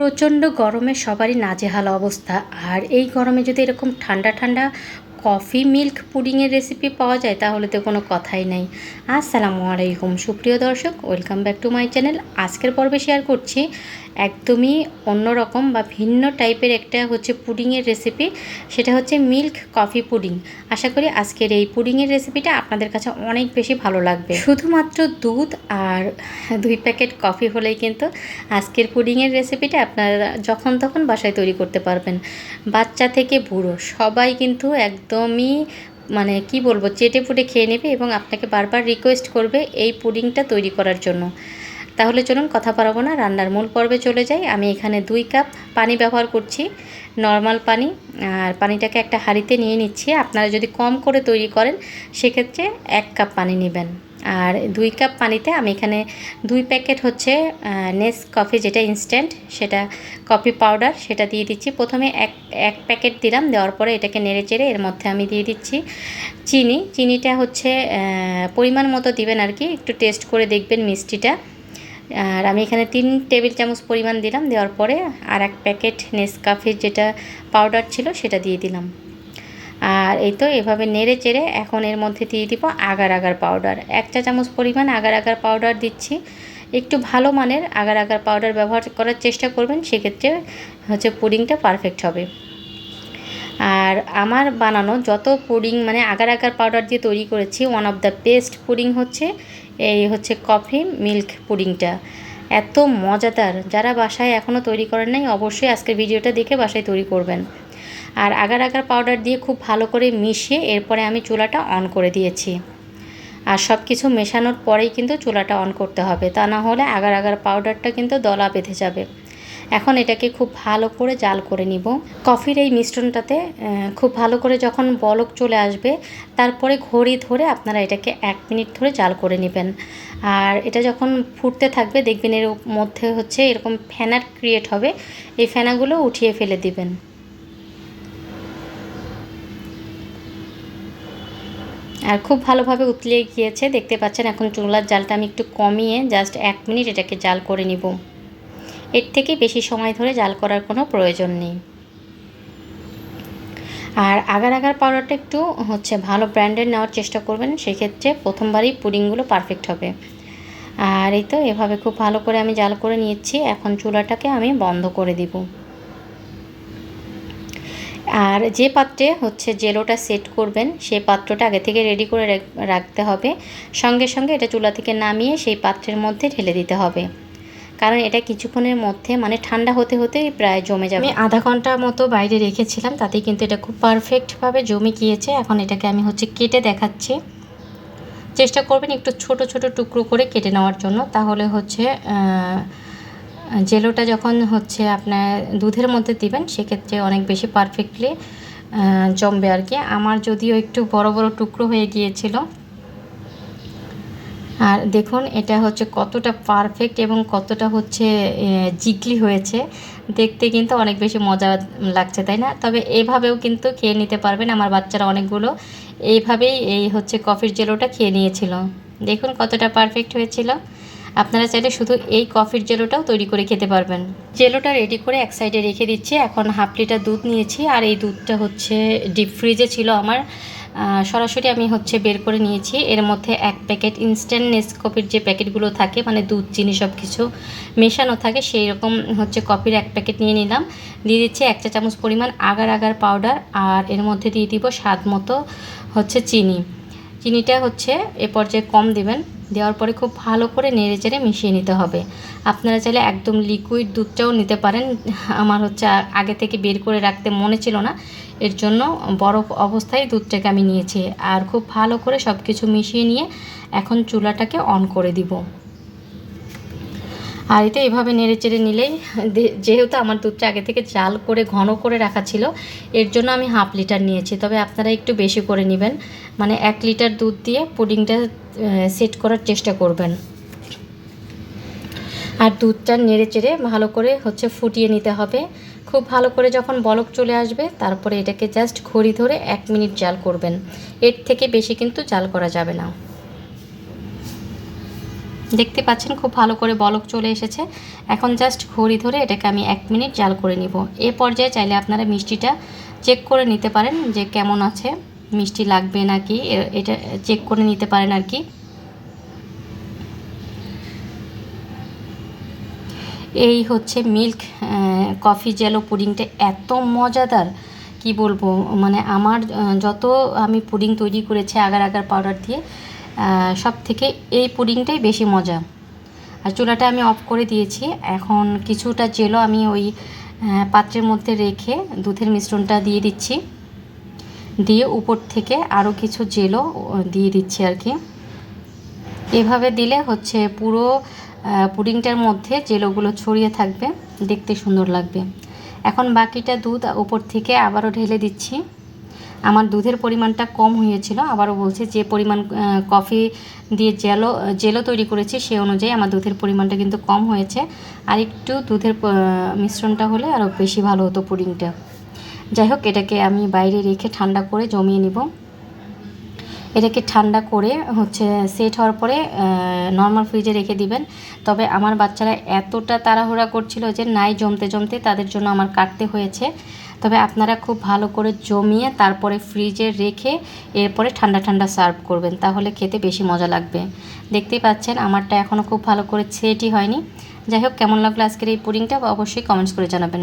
প্রচণ্ড গরমে সবারই নাজেহাল অবস্থা। আর এই গরমে যদি এরকম ঠান্ডা ঠান্ডা কফি, মিল্ক পুডিংয়ের রেসিপি পাওয়া যায়, তাহলে তো কোনো কথাই নাই। আসসালামু আলাইকুম সুপ্রিয় দর্শক welcome back to my channel আজকের পর্বে শেয়ার করছি একদমই অন্যরকম বা ভিন্ন টাইপের একটা হচ্ছে পুডিংয়ের রেসিপি সেটা হচ্ছে মিল্ক কফি পুডিং। আশা করি আজকের এই পুডিংয়ের রেসিপিটা আপনাদের কাছে অনেক বেশি ভালো লাগবে। শুধুমাত্র দুধ আর দুই প্যাকেট কফি হলেই কিন্তু আজকের পুডিংয়ের রেসিপিটা আপনারা যখন তখন বাসায় তৈরি করতে পারবেন। বাচ্চা থেকে বুড়ো, সবাই কিন্তু একদমই মানে কি বলব, চেটে ফুটে খেয়ে নেবে এবং আপনাকে বারবার রিকোয়েস্ট করবে এই পুডিংটা তৈরি করার জন্য। তাহলে চলুন কথা পারব না, রান্নার মূল পর্বে চলে যাই। আমি এখানে দুই কাপ পানি ব্যবহার করছি নর্মাল পানি। আর পানিটাকে একটা হাঁড়িতে নিয়ে নিচ্ছি। আপনারা যদি কম করে তৈরি করেন, সেক্ষেত্রে এক কাপ পানি নেবেন। আর দুই কাপ পানিতে আমি এখানে দুই প্যাকেট হচ্ছে নেস কফি যেটা ইনস্ট্যান্ট সেটা কফি পাউডার সেটা দিয়ে দিচ্ছি। প্রথমে এক এক প্যাকেট দিলাম, দেওয়ার পরে এটাকে নেড়ে চেড়ে এর মধ্যে আমি দিয়ে দিচ্ছি চিনি। চিনিটা হচ্ছে পরিমাণ মতো দিবেন আর কি, একটু টেস্ট করে দেখবেন মিষ্টিটা। আর আমি এখানে তিন টেবিল চামচ পরিমাণ দিলাম, দেওয়ার পরে আর এক প্যাকেট নেসকাফের যেটা পাউডার ছিল সেটা দিয়ে দিলাম। আর এই তো এভাবে নেড়ে চেড়ে এখন এর মধ্যে দিয়ে দিব আগার আগার পাউডার এক চা চামচ পরিমাণ আগার আগার পাউডার দিচ্ছি। একটু ভালো মানের আগার আগার পাউডার ব্যবহার করার চেষ্টা করবেন, সেক্ষেত্রে হচ্ছে পুডিংটা পারফেক্ট হবে। আর আমার বানানো যত পুডিং মানে আগার আগার পাউডার দিয়ে তৈরি করেছি one of the best pudding হচ্ছে এই হচ্ছে কফি মিল্ক পুডিংটা। এত মজাদার, যারা বাসায় এখনও তৈরি করেন নাই, অবশ্যই আজকের ভিডিওটা দেখে বাসায় তৈরি করবেন। আর আগার আগার পাউডার দিয়ে খুব ভালো করে মিশিয়ে এরপরে আমি চুলাটা অন করে দিয়েছি। আর সব কিছু মেশানোর পরেই কিন্তু চুলাটা অন করতে হবে। তা না হলে আগার আগার পাউডারটা কিন্তু দলা বেঁধে যাবে। এখন এটাকে খুব ভালো করে জাল করে নিব। কফির এই মিশ্রণটাতে খুব ভালো করে যখন বলক চলে আসবে, তারপরে ঘড়ি ধরে আপনারা এটাকে এক মিনিট ধরে জাল করে নেবেন। আর এটা যখন ফুটতে থাকবে, দেখবেন এর মধ্যে হচ্ছে এরকম ফেনার ক্রিয়েট হবে। এই ফেনাগুলো উঠিয়ে ফেলে দিবেন। আর খুব ভালোভাবে উতলে গিয়েছে, দেখতে পাচ্ছেন এখন চুলার জালটা আমি একটু কমিয়ে জাস্ট এক মিনিট এটাকে জাল করে নিব। এর থেকে বেশি সময় ধরে জাল করার কোনো প্রয়োজন নেই। আর আগার আগার পাউডারটা একটু হচ্ছে ভালো ব্র্যান্ডের নেওয়ার চেষ্টা করবেন, সেক্ষেত্রে প্রথমবারই পুডিংগুলো পারফেক্ট হবে। আর এই তো এভাবে খুব ভালো করে আমি জাল করে নিয়েছি, এখন চুলাটাকে আমি বন্ধ করে দিব। আর যে পাত্রে হচ্ছে জেলোটা সেট করবেন, সেই পাত্রটা আগে থেকে রেডি করে রাখতে হবে। সঙ্গে সঙ্গে এটা চুলা থেকে নামিয়ে সেই পাত্রের মধ্যে ঢেলে দিতে হবে। কারণ এটা কিছুক্ষণের মধ্যে মানে ঠান্ডা হতে হতেই প্রায় জমে যাবে। আমি আধা ঘণ্টার মতো বাইরে রেখেছিলাম, তাতে কিন্তু এটা খুব পারফেক্টভাবে জমে গিয়েছে। এখন এটাকে আমি হচ্ছে কেটে দেখাচ্ছি। চেষ্টা করবেন একটু ছোট ছোট টুকরো করে কেটে নেওয়ার জন্য। তাহলে হচ্ছে জেলোটা যখন হচ্ছে আপনার দুধের মধ্যে দিবেন, সেক্ষেত্রে অনেক বেশি পারফেক্টলি জমবে আর কি। আমার যদিও একটু বড় বড় টুকরো হয়ে গিয়েছিল। আর দেখুন, এটা হচ্ছে কতটা পারফেক্ট এবং কতটা হচ্ছে জিগলি হয়েছে। দেখতে কিন্তু অনেক বেশি মজা লাগছে, তাই না? তবে এভাবেও কিন্তু খেয়ে নিতে পারবেন আমার বাচ্চারা অনেকগুলো। এইভাবেই এই হচ্ছে কফির জেলোটা খেয়ে নিয়েছিল। দেখুন কতটা পারফেক্ট হয়েছিল। আপনারা চাইলে শুধু এই কফির জেলোটাও তৈরি করে খেতে পারবেন। জেলোটা রেডি করে এক সাইডে রেখে দিচ্ছি। এখন হাফ লিটার দুধ নিয়েছি। আর এই দুধটা হচ্ছে ডিপ ফ্রিজে ছিল আমার। সরাসরি আমি হচ্ছে বের করে নিয়েছি। এর মধ্যে এক প্যাকেট ইনস্ট্যান্ট নেসকপির যে প্যাকেটগুলো থাকে মানে দুধ, চিনি সব কিছু মেশানো থাকে, সেই রকম হচ্ছে কফির এক প্যাকেট নিয়ে নিলাম। দিয়ে দিচ্ছি এক চা চামচ পরিমাণ আগার আগার পাউডার আর এর মধ্যে দিয়ে দিব স্বাদ মতো হচ্ছে চিনি। চিনিটা হচ্ছে এ পর্যায়ে কম দেবেন, দেওয়ার পরে খুব ভালো করে নেড়ে চেড়ে মিশিয়ে নিতে হবে। আপনারা চাইলে একদম লিকুইড দুধটাও নিতে পারেন। আমার হচ্ছে আগে থেকে বের করে রাখতে মনে ছিল না, এর জন্য বরফ অবস্থায় দুধটাকে আমি নিয়েছি। আর খুব ভালো করে সব কিছু মিশিয়ে নিয়ে এখন চুলাটাকে অন করে দিব। আর এটা এভাবে নেড়ে চেড়ে নিলেই যেহেতু আমার দুধটা আগে থেকে জাল করে, ঘন করে রাখা ছিল, এর জন্য আমি হাফ লিটার নিয়েছি। তবে আপনারা একটু বেশি করে নেবেন। মানে এক লিটার দুধ দিয়ে পুডিংটা সেট করার চেষ্টা করবেন। আর দুধটা নেড়ে চেড়ে ভালো করে হচ্ছে ফুটিয়ে নিতে হবে। খুব ভালো করে যখন বলক চলে আসবে, তারপরে এটাকে জাস্ট ঘড়ি ধরে এক মিনিট জাল করবেন। এর থেকে বেশি কিন্তু জাল করা যাবে না। দেখতে পাচ্ছেন, খুব ভালো করে বলক চলে এসেছে। এখন জাস্ট ঘড়ি ধরে এটাকে আমি এক মিনিট জাল করে নিব। এ পর্যায়ে চাইলে আপনারা মিষ্টিটা চেক করে নিতে পারেন যে কেমন আছে, মিষ্টি লাগবে নাকি এটা চেক করে নিতে পারেন আর কি। এই হচ্ছে মিল্ক কফি জেলো পুডিংটা এত মজাদার, কি বলব? মানে আমার যত আমি পুডিং তৈরি করেছি, আগার আগার পাউডার দিয়ে সব থেকে এই পুডিংটাই বেশি মজা। আর চুলাটা আমি অফ করে দিয়েছি। এখন কিছুটা জেলো আমি ওই পাত্রের মধ্যে রেখে দুধের মিশ্রণটা দিয়ে দিচ্ছি। দিয়ে উপর থেকে আরও কিছু জেলো আহ, দিয়ে দিচ্ছি আর কি। এভাবে দিলে হচ্ছে পুরো পুডিংটার মধ্যে জেলোগুলো ছড়িয়ে থাকবে। দেখতে সুন্দর লাগবে। এখন বাকিটা দুধ উপর থেকে আবারও ঢেলে দিচ্ছি। আমার দুধের পরিমাণটা কম হয়েছিল, আবারও বলছি যে পরিমাণ কফি দিয়ে জেলো জেলো তৈরি করেছি, সে অনুযায়ী আমার দুধের পরিমাণটা কিন্তু কম হয়েছে। আর একটু দুধের মিশ্রণটা হলে আরও বেশি ভালো হতো পুডিংটা। যাই হোক, এটাকে আমি বাইরে রেখে ঠান্ডা করে জমিয়ে নিব। এটাকে ঠান্ডা করে হচ্ছে সেট হওয়ার পরে নর্মাল ফ্রিজে রেখে দিবেন। তবে আমার বাচ্চারা এতটা তাড়াহুড়া করছিল যে নাই, জমতে জমতে তাদের জন্য আমার কাটতে হয়েছে। তবে আপনারা খুব ভালো করে জমিয়ে তারপরে ফ্রিজে রেখে এরপরে ঠান্ডা ঠান্ডা সার্ভ করবেন, তাহলে খেতে বেশি মজা লাগবে। দেখতেই পাচ্ছেন, আমারটা এখনও খুব ভালো করে ছেটি হয়নি। যাই হোক, কেমন লাগল আজকের এই পুডিংটা, অবশ্যই কমেন্টস করে জানাবেন।